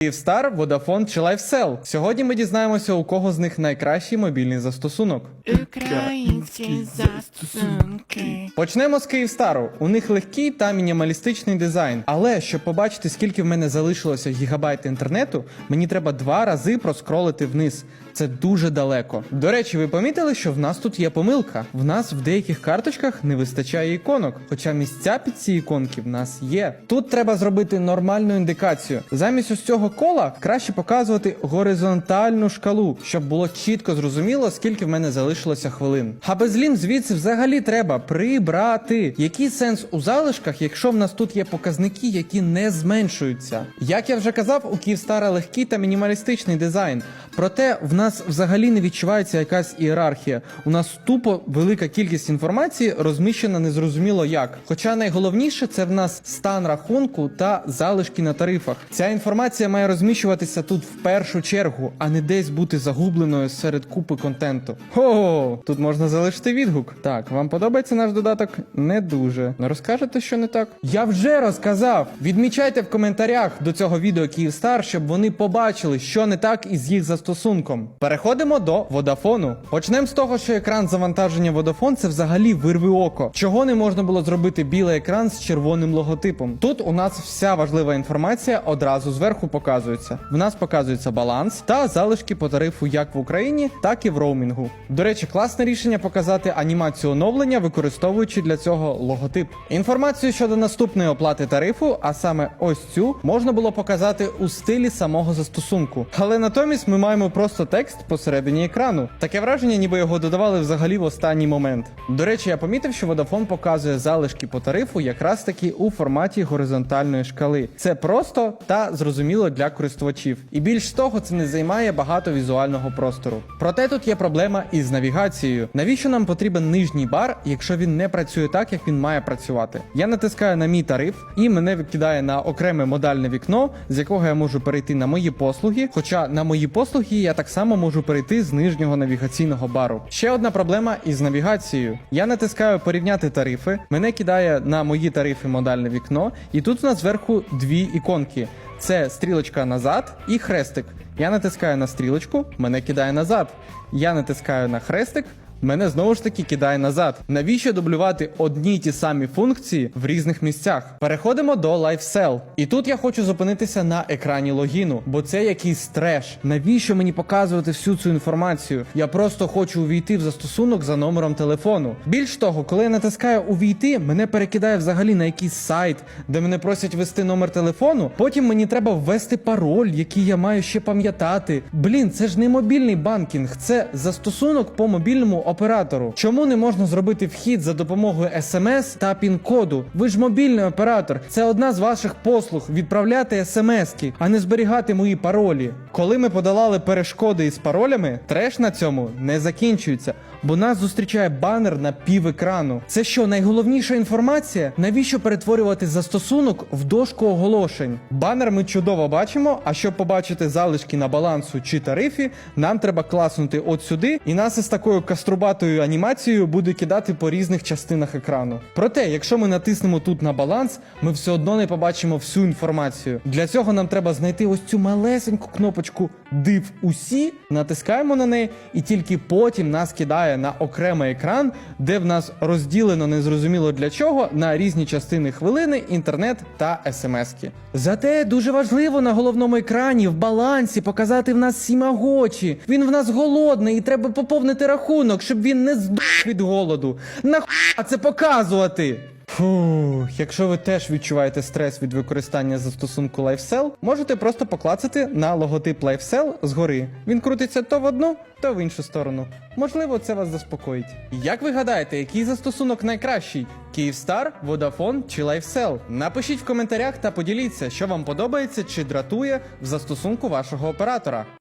Київстар, Vodafone чи LifeSell. Сьогодні ми дізнаємося, у кого з них найкращий мобільний застосунок. Українські застосунки. Почнемо з Київстару. У них легкий та мінімалістичний дизайн. Але щоб побачити, скільки в мене залишилося гігабайт інтернету, мені треба два рази проскролити вниз. Це дуже далеко. До речі, ви помітили, що в нас тут є помилка. В нас в деяких карточках не вистачає іконок, хоча місця під ці іконки в нас є. Тут треба зробити нормальну індикацію. Замість ось цього кола краще показувати горизонтальну шкалу, щоб було чітко зрозуміло, скільки в мене залишилося хвилин. А безлім звідси взагалі треба прибрати. Який сенс у залишках, якщо в нас тут є показники, які не зменшуються? Як я вже казав, у Київстара легкий та мінімалістичний дизайн. Проте в нас взагалі не відчувається якась ієрархія. У нас тупо велика кількість інформації розміщена незрозуміло як. Хоча найголовніше це в нас стан рахунку та залишки на тарифах. Ця інформація має розміщуватися тут в першу чергу, а не десь бути загубленою серед купи контенту. О, тут можна залишити відгук. Так, вам подобається наш додаток? Не дуже. Не розкажете, що не так? Я вже розказав. Відмічайте в коментарях до цього відео Київстар, щоб вони побачили, що не так із їх застосунком. Переходимо до Водафону. Почнемо з того, що екран завантаження Vodafone це взагалі вирви око. Чого не можна було зробити білий екран з червоним логотипом? Тут у нас вся важлива інформація одразу зверху показується. В нас показується баланс та залишки по тарифу як в Україні, так і в роумінгу. До речі, класне рішення показати анімацію оновлення, використовуючи для цього логотип. Інформацію щодо наступної оплати тарифу, а саме ось цю, можна було показати у стилі самого застосунку. Але натомість ми маємо просто текст посередині екрану. Таке враження, ніби його додавали взагалі в останній момент. До речі, я помітив, що Vodafone показує залишки по тарифу якраз таки у форматі горизонтальної шкали. Це просто та зрозуміло для користувачів. І більш того, це не займає багато візуального простору. Проте тут є проблема із навігацією. Навіщо нам потрібен нижній бар, якщо він не працює так, як він має працювати? Я натискаю на мій тариф, і мене викидає на окреме модальне вікно, з якого я можу перейти на мої послуги. Хоча на мої послуги я так само можу перейти з нижнього навігаційного бару. Ще одна проблема із навігацією. Я натискаю порівняти тарифи, мене кидає на мої тарифи модальне вікно, і тут у нас зверху дві іконки. Це стрілочка назад і хрестик. Я натискаю на стрілочку, мене кидає назад. Я натискаю на хрестик. Мене знову ж таки кидає назад. Навіщо дублювати одні й ті самі функції в різних місцях? Переходимо до LifeSell. І тут я хочу зупинитися на екрані логіну, бо це якийсь треш. Навіщо мені показувати всю цю інформацію? Я просто хочу увійти в застосунок за номером телефону. Більш того, коли я натискаю увійти, мене перекидає взагалі на якийсь сайт, де мене просять ввести номер телефону. Потім мені треба ввести пароль, який я маю ще пам'ятати. Блін, це ж не мобільний банкінг, це застосунок по мобільному оператору. Чому не можна зробити вхід за допомогою смс та пін-коду? Ви ж мобільний оператор. Це одна з ваших послуг відправляти смски, а не зберігати мої паролі. Коли ми подолали перешкоди із паролями, треш на цьому не закінчується, бо нас зустрічає банер на пів екрану. Це що, найголовніша інформація? Навіщо перетворювати застосунок в дошку оголошень? Банер ми чудово бачимо. А щоб побачити залишки на балансу чи тарифі, нам треба класнути от сюди, і нас із такою каструбатою анімацією буде кидати по різних частинах екрану. Проте, якщо ми натиснемо тут на баланс, ми все одно не побачимо всю інформацію. Для цього нам треба знайти ось цю малесеньку кнопочку Див усі, натискаємо на неї, і тільки потім нас кидає на окремий екран, де в нас розділено незрозуміло для чого на різні частини хвилини, інтернет та смски. Зате дуже важливо на головному екрані в балансі показати в нас сімагочі. Він в нас голодний і треба поповнити рахунок, щоб він не здох від голоду. Нахуя це показувати? Фух, якщо ви теж відчуваєте стрес від використання застосунку LifeSell, можете просто поклацати на логотип LifeSell згори. Він крутиться то в одну, то в іншу сторону. Можливо, це вас заспокоїть. Як ви гадаєте, який застосунок найкращий? Київстар, Vodafone чи LifeSell? Напишіть в коментарях та поділіться, що вам подобається чи дратує в застосунку вашого оператора.